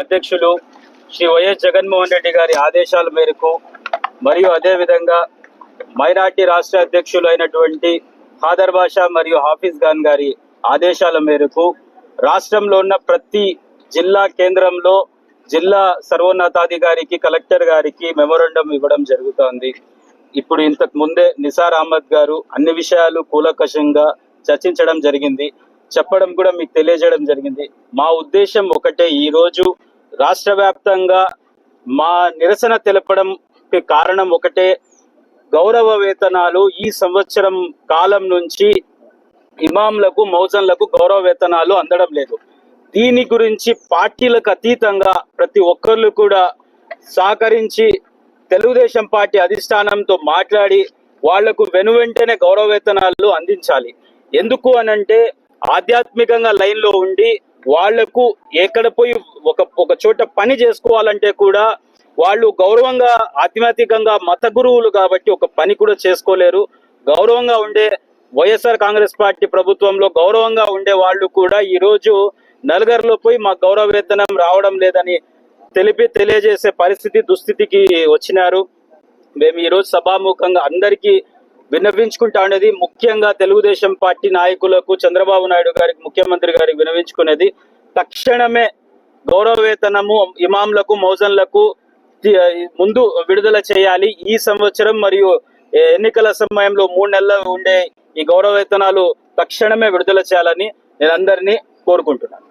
అధ్యక్షులు శ్రీ వైఎస్ జగన్మోహన్ రెడ్డి గారి ఆదేశాల మేరకు మరియు అదేవిధంగా మైనార్టీ రాష్ట్ర అధ్యక్షులు అయినటువంటి ఖాదర్ బాషా మరియు హాఫీజ్ ఖాన్ గారి ఆదేశాల మేరకు రాష్ట్రంలో ఉన్న ప్రతి జిల్లా కేంద్రంలో జిల్లా సర్వోన్నతాధికారికి కలెక్టర్ గారికి మెమోరండం ఇవ్వడం జరుగుతోంది. ఇప్పుడు ఇంతకు ముందే నిసార్ అహ్మద్ గారు అన్ని విషయాలు కూలకషంగా చర్చించడం జరిగింది. చెప్పడం కూడా మీకు తెలియజేయడం జరిగింది. మా ఉద్దేశం ఒకటే ఈరోజు రాష్ట్ర వ్యాప్తంగా మా నిరసన తెలపడం కారణం ఒకటే గౌరవ వేతనాలు ఈ సంవత్సరం కాలం నుంచి ఇమాంలకు మౌజన్లకు గౌరవ వేతనాలు అందడం లేదు. దీని గురించి పార్టీలకు అతీతంగా ప్రతి ఒక్కరు కూడా సహకరించి తెలుగుదేశం పార్టీ అధిష్టానంతో మాట్లాడి వాళ్ళకు వెనువెంటనే గౌరవ వేతనాలు అందించాలి. ఎందుకు అనంటే ఆధ్యాత్మికంగా లైన్లో ఉండి వాళ్ళకు ఎక్కడ పోయి ఒక ఒక చోట పని చేసుకోవాలంటే కూడా వాళ్ళు గౌరవంగా ఆధ్యాత్మికంగా మత గురువులు కాబట్టి ఒక పని కూడా చేసుకోలేరు. గౌరవంగా ఉండే వైఎస్ఆర్ కాంగ్రెస్ పార్టీ ప్రభుత్వంలో గౌరవంగా ఉండే వాళ్ళు కూడా ఈరోజు రోజు నలుగురిలో పోయి మా గౌరవ వేతనం రావడం లేదని తెలిపి తెలియజేసే పరిస్థితి దుస్థితికి వచ్చినారు. మేము ఈరోజు సభాముఖంగా అందరికీ విన్నవించుకుంటా ఉండేది. ముఖ్యంగా తెలుగుదేశం పార్టీ నాయకులకు చంద్రబాబు నాయుడు గారికి ముఖ్యమంత్రి గారికి వినవించుకునేది తక్షణమే గౌరవ వేతనము ఇమాంలకు మౌజన్లకు ముందు విడుదల చేయాలి. ఈ సంవత్సరం మరియు ఎన్నికల సమయంలో మూడు నెలలు ఉండే ఈ గౌరవ వేతనాలు తక్షణమే విడుదల చేయాలని నేను అందరినీ కోరుకుంటున్నాను.